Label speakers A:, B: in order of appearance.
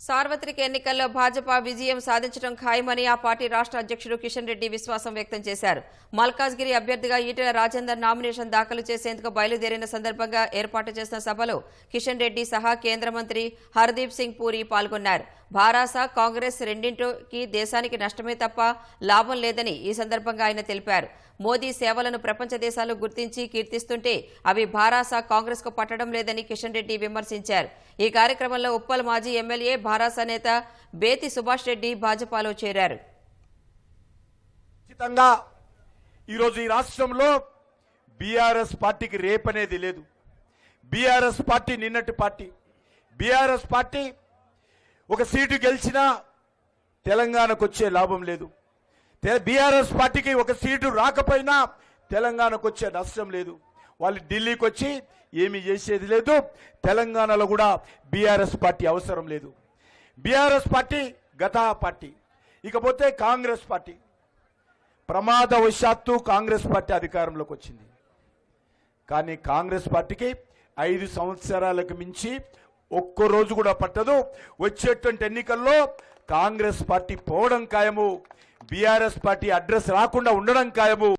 A: సార్వత్రిక ఎన్నికల్లో భాజపా విజయం సాధించడం ఖాయమని ఆ పార్టీ రాష్ట్ర అధ్యక్షుడు కిషన్ రెడ్డి విశ్వాసం వ్యక్తం చేశారు. మల్కాజ్గిరి అభ్యర్థిగా ఈటెల రాజేందర్ నామినేషన్ దాఖలు చేసేందుకు బయలుదేరిన సందర్భంగా ఏర్పాటు చేసిన సభలో కిషన్ రెడ్డి సహా కేంద్ర మంత్రి హర్దీప్ సింగ్ పూరి పాల్గొన్నారు. భారాస కాంగ్రెస్ రెండింటికి దేశానికి నష్టమే తప్ప లాభం లేదని ఈ సందర్భంగా ఆయన తెలిపారు. మోదీ సేవలను ప్రపంచ దేశాలు గుర్తించి కీర్తిస్తుంటే అవి భారాస కాంగ్రెస్కు పట్టడం లేదని కిషన్ రెడ్డి విమర్శించారు. ఈ కార్యక్రమంలో ఉప్పల్ మాజీ ఎమ్మెల్యే భారాస నేత బేతి సుభాష్ రెడ్డి భాజపాలో చేరారు.
B: ఈరోజు ఈ రాష్ట్రంలో బీఆర్ఎస్ పార్టీకి రేపనేది లేదు. బీఆర్ఎస్ పార్టీ నిన్నటి పార్టీ. బీఆర్ఎస్ పార్టీ ఒక సీటు గెలిచినా తెలంగాణకు వచ్చే లాభం లేదు. బీఆర్ఎస్ పార్టీకి ఒక సీటు రాకపోయినా తెలంగాణకు వచ్చే నష్టం లేదు. వాళ్ళు ఢిల్లీకి వచ్చి ఏమీ చేసేది లేదు. తెలంగాణలో కూడా బీఆర్ఎస్ పార్టీ అవసరం లేదు. బీఆర్ఎస్ పార్టీ గత పార్టీ. ఇకపోతే కాంగ్రెస్ పార్టీ. ప్రమాదవశాత్తు కాంగ్రెస్ పార్టీ అధికారంలోకి వచ్చింది. కానీ కాంగ్రెస్ పార్టీకి ఐదు సంవత్సరాలకు మించి ఒక్క రోజు కూడా పట్టదు. వచ్చేటువంటి ఎన్నికల్లో కాంగ్రెస్ పార్టీ పోవడం ఖాయము. బీఆర్ఎస్ పార్టీ అడ్రస్ రాకుండా ఉండడం ఖాయము.